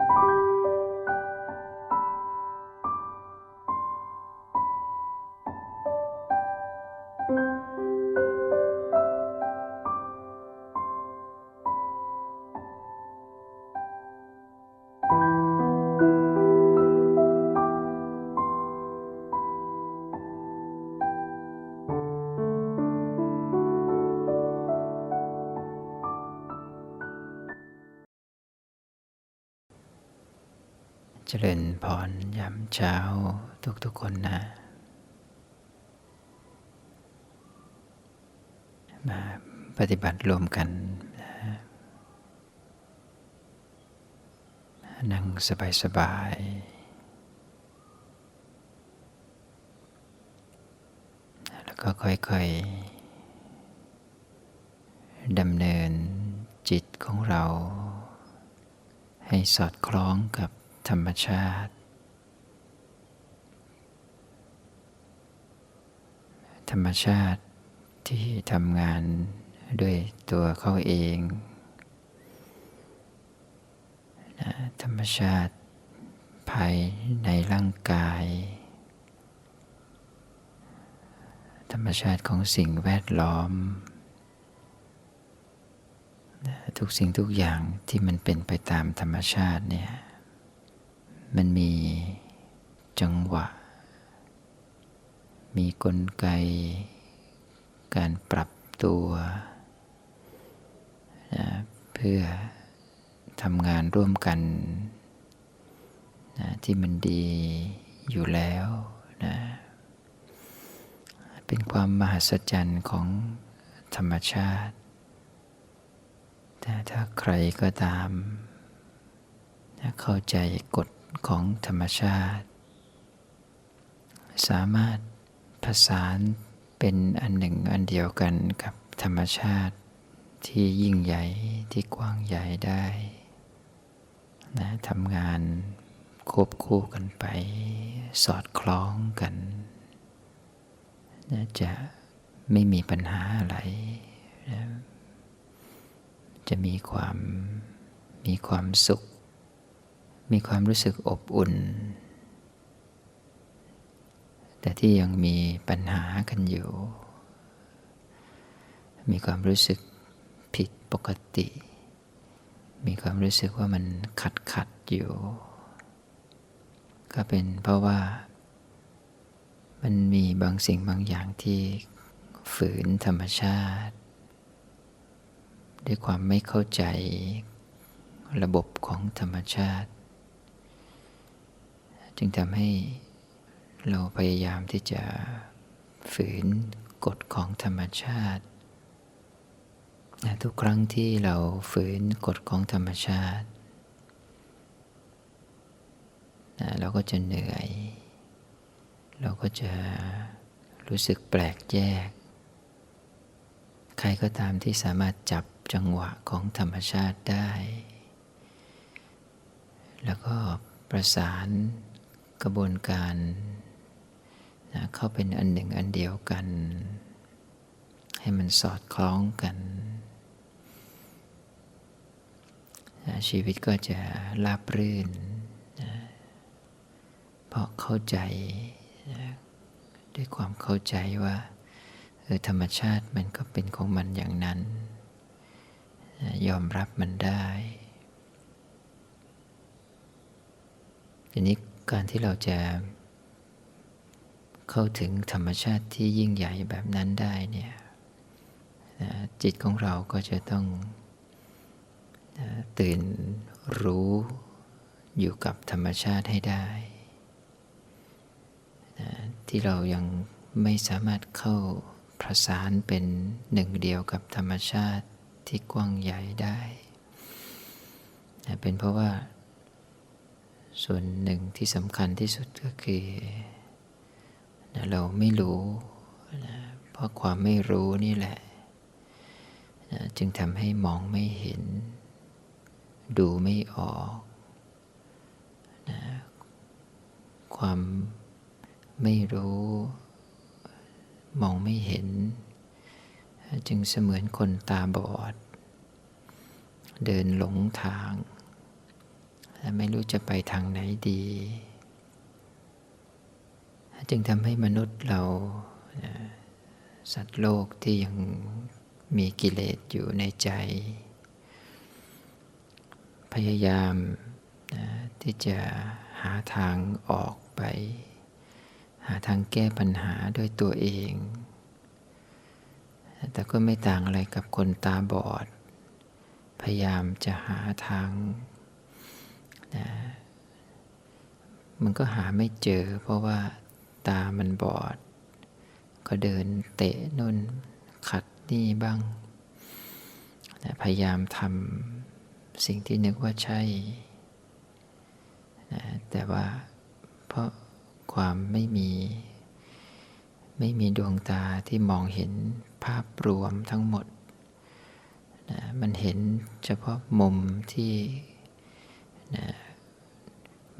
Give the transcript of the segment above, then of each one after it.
เจ เช้าทุกๆคนนะ มาปฏิบัติรวมกันนะนั่งสบายๆ แล้วก็ค่อยๆดำเนินจิตของเรา ให้สอดคล้องกับธรรมชาติ ธรรมชาติที่ทำงานด้วยตัวเขาเองนะธรรมชาติภายในร่างกาย ธรรมชาติของสิ่งแวดล้อมนะทุกสิ่งทุกอย่างที่มันเป็นไปตามธรรมชาติเนี่ยมันมีจังหวะ มีกลไก การปรับตัวนะเพื่อทำงานร่วมกันนะที่มันดีอยู่แล้วนะเป็นความมหัศจรรย์ของธรรมชาติ แต่ถ้าใครก็ตามนะเข้าใจกฎของธรรมชาติ สามารถ ผสานเป็นอันหนึ่งอันเดียวกันกับธรรมชาติที่ยิ่งใหญ่ที่กว้างใหญ่ได้นะทำงานควบคู่กันไป สอดคล้องกันนะจะไม่มีปัญหาอะไรนะจะมีความมีความสุข มีความรู้สึกอบอุ่น แต่ที่ยังมีปัญหากันอยู่ มีความรู้สึกผิดปกติ มีความรู้สึกว่ามันขัดขัดอยู่ ก็เป็นเพราะว่า มันมีบางสิ่งบางอย่างที่ฝืนธรรมชาติ ด้วยความไม่เข้าใจระบบของธรรมชาติ จึงทำให้ เราพยายามที่จะฝืนกฎของธรรมชาตินะทุกครั้งที่เราฝืนกฎของธรรมชาตินะเราก็จะเหนื่อย เราก็จะรู้สึกแปลกแยก ใครก็ตามที่สามารถจับจังหวะของธรรมชาติได้ แล้วก็ประสานกระบวนการ นะเข้าเป็นอันหนึ่งอันเดียวกัน ให้มันสอดคล้องกันนะชีวิตก็จะราบรื่นนะเพราะเข้าใจนะด้วยความเข้าใจว่าเออธรรมชาติมันก็เป็นของมันอย่างนั้นนะยอมรับมันได้ทีนี้การที่เราจะ เข้าถึงธรรมชาติที่ยิ่งใหญ่แบบนั้นได้เนี่ยนะจิตของเราก็จะต้องนะตื่นรู้อยู่กับธรรมชาติให้ได้นะที่เรายังไม่สามารถเข้าประสานเป็นหนึ่งเดียวกับธรรมชาติที่กว้างใหญ่ได้นะเป็นเพราะว่าส่วนหนึ่งที่สำคัญที่สุดก็คือ นะเราไม่รู้นะเพราะความไม่รู้นี่แหละนะจึงทำให้มองไม่เห็น ดูไม่ออกนะความไม่รู้ มองไม่เห็น จึงเสมือนคนตาบอด เดินหลงทาง และไม่รู้จะไปทางไหนดี จึงทำให้มนุษย์เราสัตว์โลกที่ยังมีกิเลสอยู่ในใจ พยายามนะที่จะหาทางออกไป หาทางแก้ปัญหาด้วยตัวเอง แต่ก็ไม่ต่างอะไรกับคนตาบอด พยายามจะหาทางนะมันก็หาไม่เจอ เพราะว่า ตามันบอด ก็เดินเตะนุ่นขัดนี่บ้างนะพยายามทำสิ่งที่นึกว่าใช่นะแต่ว่าเพราะความไม่มี ไม่มีดวงตาที่มองเห็นภาพรวมทั้งหมดนะมันเห็นเฉพาะมุมที่นะ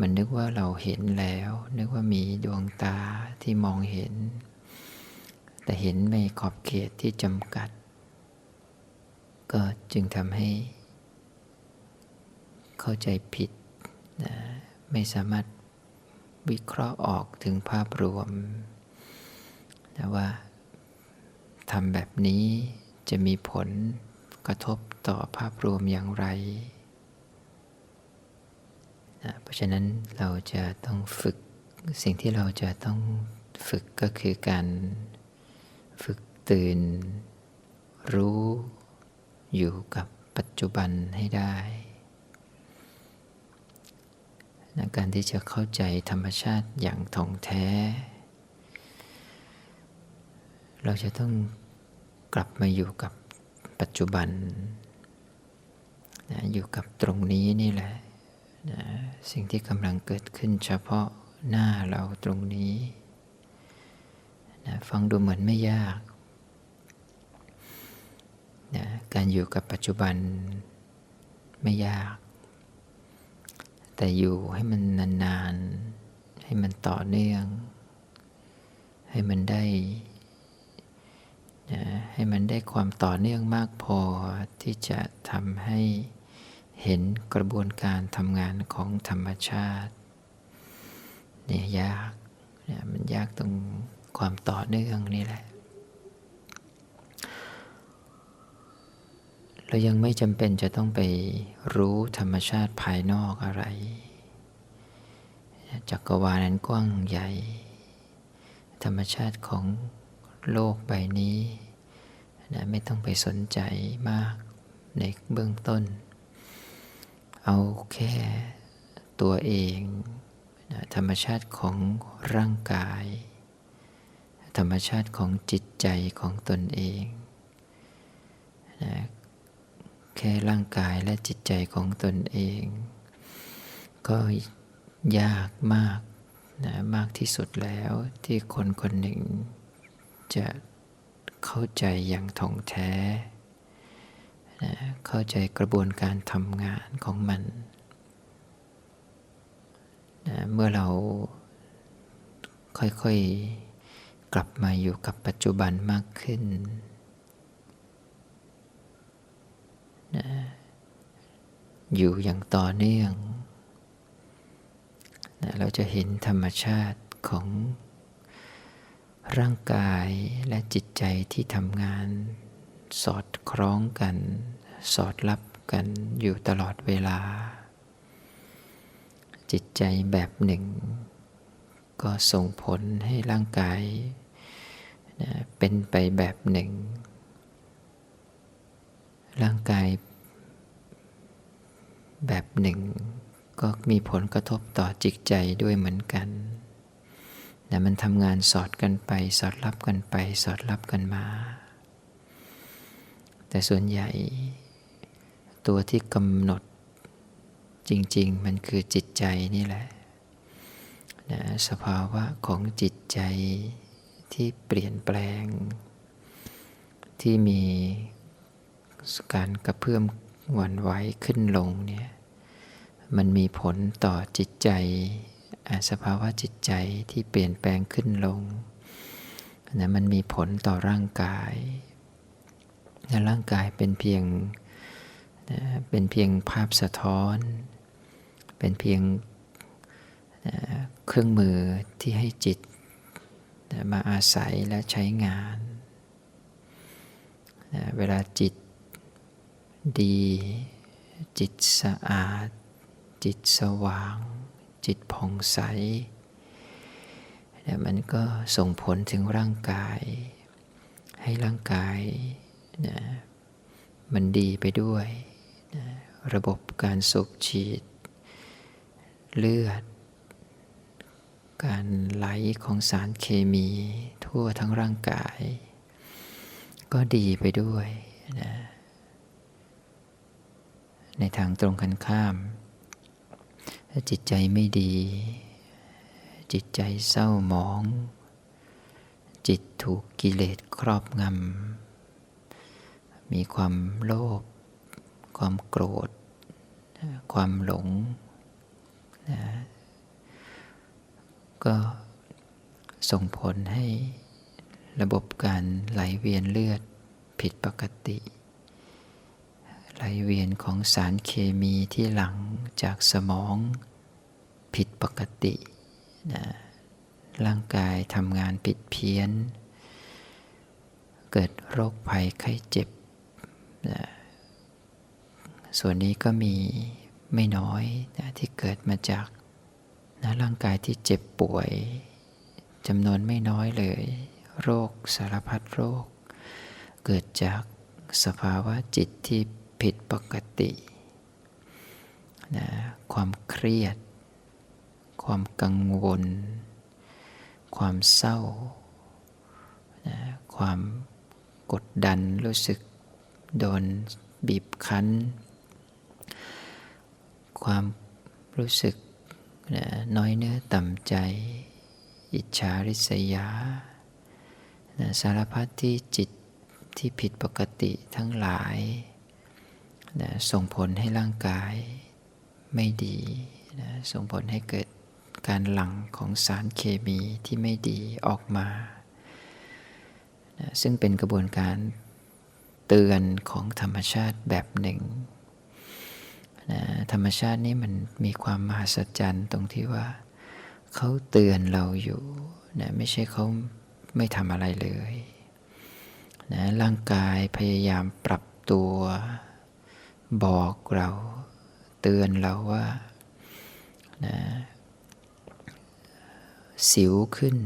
มันนึกว่าเราเห็นแล้ว นึกว่ามีดวงตาที่มองเห็น แต่เห็นไม่ขอบเขตที่จำกัด ก็จึงทำให้ เข้าใจผิดนะไม่สามารถวิเคราะห์ออกถึงภาพรวมนะว่าทำแบบนี้จะมีผลกระทบต่อภาพรวมอย่างไร นะเพราะฉะนั้นเราจะต้องฝึกสิ่งที่เราจะต้องฝึกก็คือการฝึกตื่น รู้อยู่กับปัจจุบันให้ได้นะการที่จะเข้าใจธรรมชาติอย่างท่องแท้ เราจะต้องกลับมาอยู่กับปัจจุบันนะอยู่กับตรงนี้นี่แหละ นะสิ่งที่กำลังเกิดขึ้นเฉพาะหน้าเราตรงนี้นะฟังดูเหมือนไม่ยากนะการอยู่กับปัจจุบันไม่ยาก แต่อยู่ให้มันนานๆ ให้มันต่อเนื่อง ให้มันได้นะให้มันได้ความต่อเนื่องมากพอที่จะทำให้ เห็นกระบวนการทำงานของธรรมชาติเนี่ยยากเนี่ยมันยากตรงความต่อเนื่องนี่แหละ เรายังไม่จำเป็นจะต้องไปรู้ธรรมชาติภายนอกอะไร จักรวาลนั้นกว้างใหญ่ ธรรมชาติของโลกใบนี้นะไม่ต้องไปสนใจมากในเบื้องต้น เอาแค่ตัวเองนะธรรมชาติของร่างกาย ธรรมชาติของจิตใจของตนเองนะแค่ร่างกายและจิตใจของตนเอง ก็ยากมากนะมากที่สุดแล้วที่คนคนหนึ่งจะเข้าใจอย่างท่องแท้ นะเข้าใจกระบวนการทำงานของมันนะเมื่อเราค่อยๆกลับมาอยู่กับปัจจุบันมากขึ้นนะอยู่อย่างต่อเนื่องนะเราจะเห็นธรรมชาติของร่างกายและจิตใจที่ทำงานสอดคล้องกัน สอดรับกันอยู่ตลอดเวลา จิตใจแบบหนึ่ง ก็ส่งผลให้ร่างกายเป็นไปแบบหนึ่ง ร่างกายแบบหนึ่ง ก็มีผลกระทบต่อจิตใจด้วยเหมือนกันแต่มันทำงานสอดกันไป สอดรับกันไป สอดรับกันมา แต่ส่วนใหญ่ ตัวที่กำหนดจริง ๆ มันคือจิตใจนี่แหละนะสภาวะของจิตใจที่เปลี่ยนแปลง ที่มีการกระเพื่อมหวั่นไหวขึ้นลงเนี่ยมันมีผลต่อจิตใจสภาวะจิตใจที่เปลี่ยนแปลงขึ้นลงนะมันมีผลต่อร่างกายและร่างกายเป็นเพียง นะเป็นเพียงภาพสะท้อน เป็นเพียงเครื่องมือที่ให้จิตมาอาศัยและใช้งานเวลาจิตดี จิตสะอาด จิตสว่าง จิตผ่องใสมันก็ส่งผลถึงร่างกาย ให้ร่างกายนะมันดีไปด้วย ระบบการสูบฉีด เลือด การไหลของสารเคมีทั่วทั้งร่างกาย ก็ดีไปด้วยนะในทางตรงกันข้ามถ้าจิตใจไม่ดี จิตใจเศร้าหมอง จิตถูกกิเลสครอบงำมีความโลภ ความโกรธ ความหลงนะก็ส่งผลให้ระบบการไหลเวียนเลือดผิดปกติ ไหลเวียนของสารเคมีที่หลังจากสมองผิดปกตินะร่างกายทำงานผิดเพี้ยน เกิดโรคภัยไข้เจ็บนะ ส่วนนี้ก็มีไม่น้อยนะที่เกิดมาจากนะร่างกายที่เจ็บป่วยจำนวนไม่น้อยเลย โรคสารพัดโรค เกิดจากสภาวะจิตที่ผิดปกตินะความเครียด ความกังวล ความเศร้านะความกดดันรู้สึกโดนบีบคั้น ความรู้สึกนะน้อยเนื้อต่ำใจ อิจฉาริษยานะสารพัดที่จิตที่ผิดปกติทั้งหลายนะส่งผลให้ร่างกายไม่ดีนะส่งผลให้เกิดการหลั่งของสารเคมีที่ไม่ดีออกมานะซึ่งเป็นกระบวนการเตือนของธรรมชาติแบบหนึ่ง นะธรรมชาตินี้มันมีความมหัศจรรย์ตรงที่ว่าเขาเตือนเราอยู่นะไม่ใช่เขาไม่ทำอะไรเลยนะร่างกายพยายามปรับตัวบอกเราเตือนเราว่านะสิวขึ้น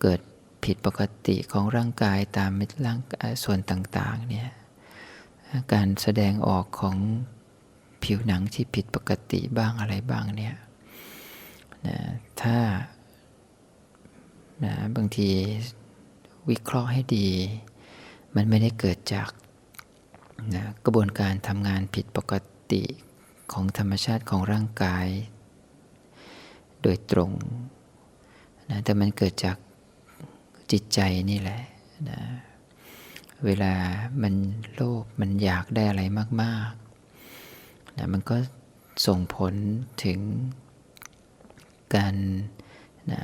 เกิดผิดปกติของร่างกายตามร่างกายส่วนต่างๆเนี่ยการแสดงออกของ ผิวหนังที่ผิดปกติบ้างอะไรบ้างเนี่ยนะถ้านะบางทีวิเคราะห์ให้ดี มันไม่ได้เกิดจากนะกระบวนการทำงานผิดปกติของธรรมชาติของร่างกาย โดยตรงนะแต่มันเกิดจากจิตใจนี่แหละนะเวลามันโลภมันอยากได้อะไรมาก ๆ นะมันก็ส่งผลถึงการนะ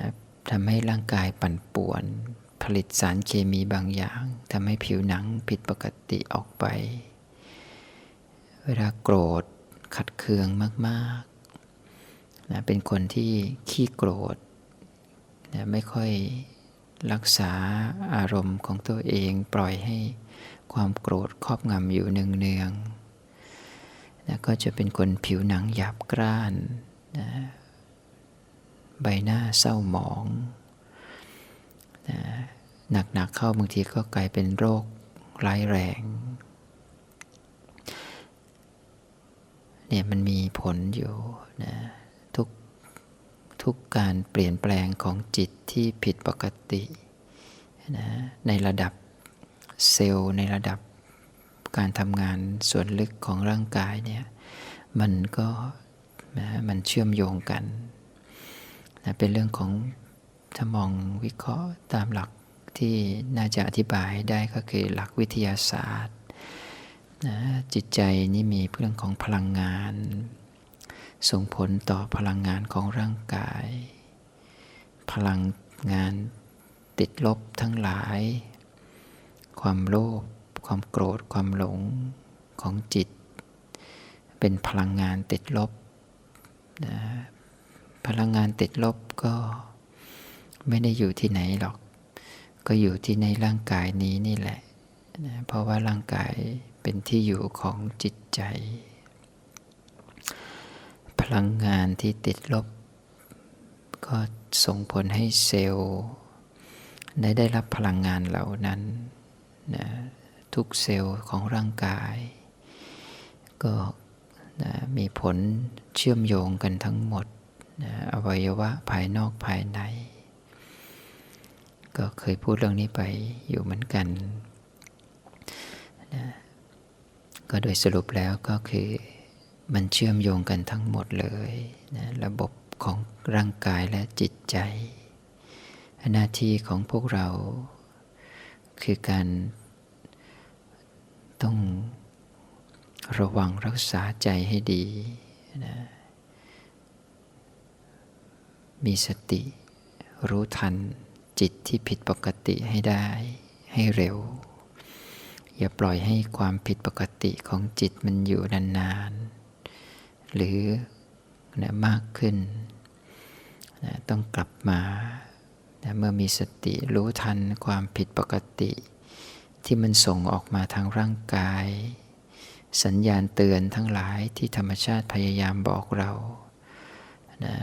ทำให้ร่างกายปั่นป่วน ผลิตสารเคมีบางอย่างทำให้ผิวหนังผิดปกติออกไป เวลาโกรธขัดเคืองมากๆนะเป็นคนที่ขี้โกรธนะไม่ค่อยรักษาอารมณ์ของตัวเองปล่อยให้ความโกรธครอบงำอยู่เนืองๆ นะก็จะเป็นคนผิวหนังหยาบกร้านนะใบหน้าเศร้าหมองหนักๆเข้าบางทีก็กลายเป็นโรคร้ายแรงเนี่ยมันมีผลอยู่นะทุกทุกการเปลี่ยนแปลงของจิตที่ผิดปกตินะในระดับเซลล์ในระดับ การทำงานส่วนลึกของร่างกายเนี่ยมันก็นะมันเชื่อมโยงกันนะเป็นเรื่องของถ้ามองวิเคราะห์ตามหลักที่น่าจะอธิบายได้ก็คือหลักวิทยาศาสตร์นะจิตใจนี่มีเรื่องของพลังงาน ส่งผลต่อพลังงานของร่างกาย พลังงานติดลบทั้งหลาย ความโลภ ความโกรธความหลงของจิต เป็นพลังงานติดลบนะพลังงานติดลบก็ไม่ได้อยู่ที่ไหนหรอก ก็อยู่ที่ในร่างกายนี้นี่แหละนะเพราะว่าร่างกายเป็นที่อยู่ของจิตใจ พลังงานที่ติดลบ ก็ส่งผลให้เซลล์ได้ได้รับพลังงานเหล่านั้นนะ ทุกเซลล์ของร่างกาย ก็นะมีผลเชื่อมโยงกันทั้งหมดนะอวัยวะภายนอกภายใน ก็เคยพูดเรื่องนี้ไปอยู่เหมือนกันนะก็โดยสรุปแล้วก็คือมันเชื่อมโยงกันทั้งหมดเลยนะระบบของร่างกายและจิตใจ หน้าที่ของพวกเรา คือการ ต้องระวังรักษาใจให้ดีนะมีสติ รู้ทันจิตที่ผิดปกติให้ได้ให้เร็ว อย่าปล่อยให้ความผิดปกติของจิตมันอยู่นานๆ หรือนะมากขึ้นนะต้องกลับมานะเมื่อมีสติรู้ทันความผิดปกติ ที่มันส่งออกมาทางร่างกาย สัญญาณเตือนทั้งหลายที่ธรรมชาติพยายามบอกเรานะ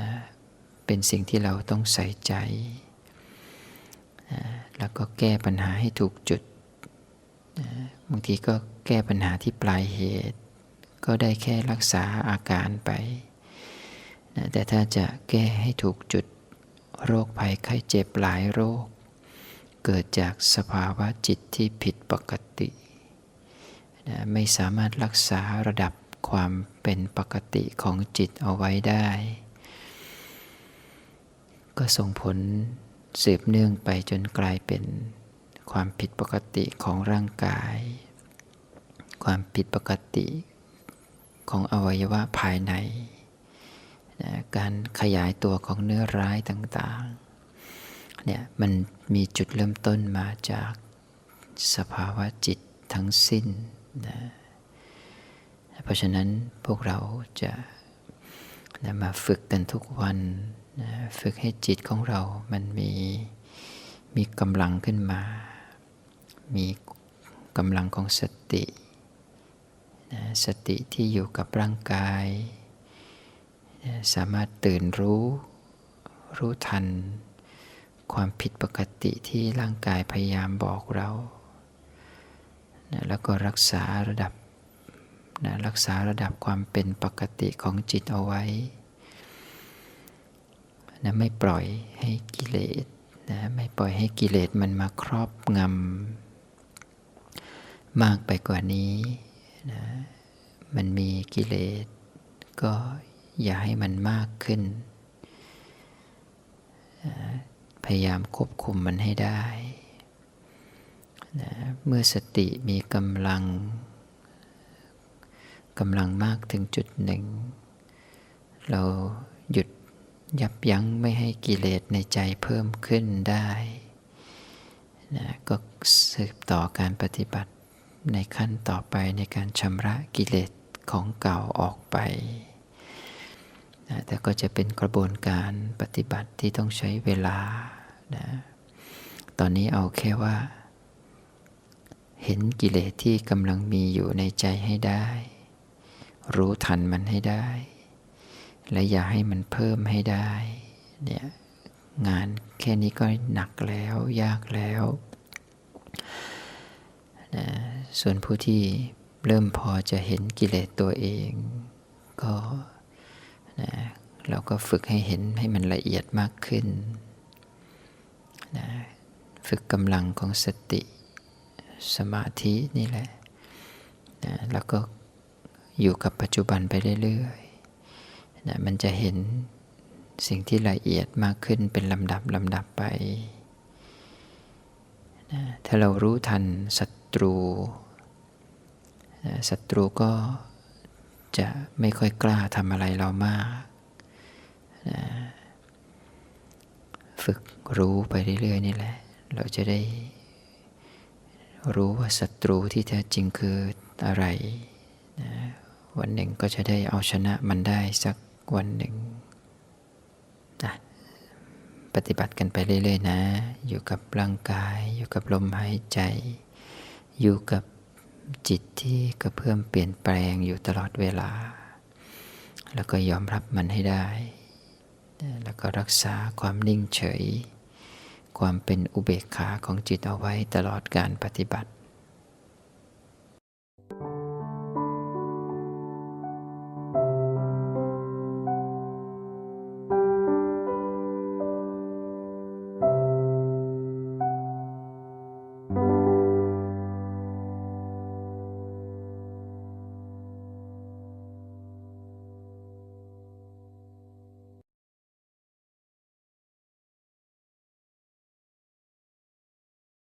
เป็นสิ่งที่เราต้องใส่ใจนะแล้วก็แก้ปัญหาให้ถูกจุดนะบางทีก็แก้ปัญหาที่ปลายเหตุ ก็ได้แค่รักษาอาการไปนะแต่ถ้าจะแก้ให้ถูกจุดโรคภัยไข้เจ็บหลายโรค เกิดจากสภาวะจิตที่ผิดปกตินะไม่สามารถรักษาระดับความเป็นปกติของจิตเอาไว้ได้ ก็ส่งผลสืบเนื่องไปจนกลายเป็นความผิดปกติของร่างกาย ความผิดปกติของอวัยวะภายในนะการขยายตัวของเนื้อร้ายต่างๆเนี่ยมัน มีจุดเริ่มต้นมาจากสภาวะจิตทั้งสิ้นนะเพราะฉะนั้นพวกเราจะนะมาฝึกกันทุกวันนะฝึกให้จิตของเรามันมีมีกำลังขึ้นมา มีกำลังของสตินะสติที่อยู่กับร่างกายสามารถตื่นรู้รู้ทัน ความผิดปกติที่ร่างกายพยายามบอกเรานะแล้วก็รักษาระดับนะรักษาระดับความเป็นปกติของจิตเอาไว้นะไม่ปล่อยให้กิเลสนะไม่ปล่อยให้กิเลสมันมาครอบงำมากไปกว่านี้นะมันมีกิเลสก็อย่าให้มันมากขึ้น พยายามควบคุมมันให้ได้นะเมื่อสติมีกำลังกำลังมากถึงจุดหนึ่ง เราหยุดยับยั้งไม่ให้กิเลสในใจเพิ่มขึ้นได้นะก็สืบต่อการปฏิบัติในขั้นต่อไปในการชำระกิเลสของเก่าออกไป นะแต่ก็จะเป็นกระบวนการปฏิบัติที่ต้องใช้เวลานะตอนนี้เอาแค่ว่า เห็นกิเลสที่กำลังมีอยู่ในใจให้ได้ รู้ทันมันให้ได้ และอย่าให้มันเพิ่มให้ได้เนี่ยงานแค่นี้ก็หนักแล้วยากแล้วนะส่วนผู้ที่เริ่มพอจะเห็นกิเลสตัวเอง ก็ นะเราก็ฝึกให้เห็นให้มันละเอียดมากขึ้นนะฝึกกำลังของสติสมาธินี่แหละนะแล้วก็อยู่กับปัจจุบันไปเรื่อยๆนะมันจะเห็นสิ่งที่ละเอียดมากขึ้นเป็นลำดับลำดับไปนะถ้าเรารู้ทันศัตรูนะศัตรูก็ จะไม่ค่อยกล้าทำอะไรเรามากนะฝึกรู้ไปเรื่อยๆนี่แหละ เราจะได้รู้ว่าศัตรูที่แท้จริงคืออะไรนะวันหนึ่งก็จะได้เอาชนะมันได้สักวันหนึ่งนะปฏิบัติกันไปเรื่อยๆนะ อยู่กับร่างกาย อยู่กับลมหายใจ อยู่กับ จิตที่กระเพื่อมเปลี่ยนแปลงอยู่ตลอดเวลา แล้วก็ยอมรับมันให้ได้ แล้วก็รักษาความนิ่งเฉย ความเป็นอุเบกขาของจิตเอาไว้ตลอดการปฏิบัติ